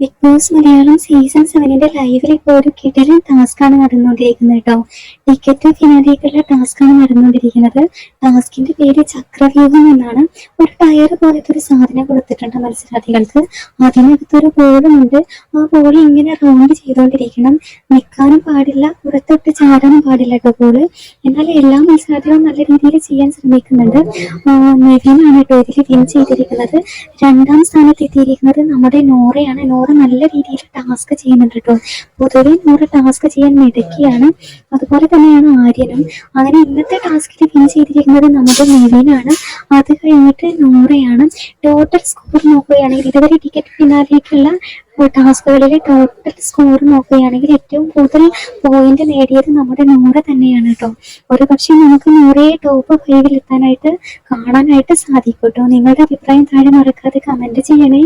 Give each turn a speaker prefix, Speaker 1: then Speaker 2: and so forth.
Speaker 1: Big boss Malayalam season സെവനിന്റെ ലൈവിൽ ഇപ്പോൾ ഒരു കിടലൻ ടാസ്ക് ആണ് നടന്നുകൊണ്ടിരിക്കുന്നത് കേട്ടോ ടിക്കറ്റ് ഫിനാലേക്കുള്ള ടാസ്ക് ആണ് നടന്നുകൊണ്ടിരിക്കുന്നത്. ടാസ്കിന്റെ പേര് ചക്രവ്യൂഹം എന്നാണ്. ഒരു ടയർ പോലത്തെ ഒരു സാധനം കൊടുത്തിട്ടുണ്ട് മത്സരാർത്ഥികൾക്ക്. അതിനകത്തൊരു ബോളുമുണ്ട് ആ ബോൾ ഇങ്ങനെ റൗണ്ട് ചെയ്തുകൊണ്ടിരിക്കണം. നിൽക്കാനും പാടില്ല പുറത്തൊട്ട് ചാടാനും പാടില്ല കേട്ടോ ബോൾ എന്നാൽ എല്ലാ മത്സരാർത്ഥികളും നല്ല രീതിയിൽ ചെയ്യാൻ ശ്രമിക്കുന്നുണ്ട്. നെവിനാണ് കേട്ടോ ഇതിൽ വിൻ ചെയ്തിരിക്കുന്നത്. രണ്ടാം സ്ഥാനത്ത് എത്തിയിരിക്കുന്നത് നമ്മുടെ നോറയാണ്. നോറ നല്ല രീതിയിൽ ടാസ്ക് ചെയ്യുന്നുണ്ട് കേട്ടോ. പൊതുവെ നൂറ് ടാസ്ക് ചെയ്യാൻ മിടുക്കിയാണ്. അതുപോലെ തന്നെയാണ് ആര്യനും. അങ്ങനെ ഇന്നത്തെ ടാസ്കിൽ വിൻ ചെയ്തിരിക്കുന്നത് നമ്മുടെ നിവിനാണ് അത് കഴിഞ്ഞിട്ട് നൂറയാണ്. ടോട്ടൽ സ്കോർ നോക്കുകയാണെങ്കിൽ ഇതുവരെ ടിക്കറ്റ് പിന്നാലേക്കുള്ള ടാസ്കുകളിലെ ടോട്ടൽ സ്കോർ നോക്കുകയാണെങ്കിൽ ഏറ്റവും കൂടുതൽ പോയിന്റ് നേടിയത് നമ്മുടെ നൂറ് തന്നെയാണ് കേട്ടോ. ഒരു പക്ഷേ നമുക്ക് നൂറയെ ടോപ്പ് ഫൈവിൽ എത്താനായിട്ട് കാണാനായിട്ട് സാധിക്കും കേട്ടോ. നിങ്ങളുടെ അഭിപ്രായം താഴെ മറക്കാതെ കമന്റ് ചെയ്യണേ.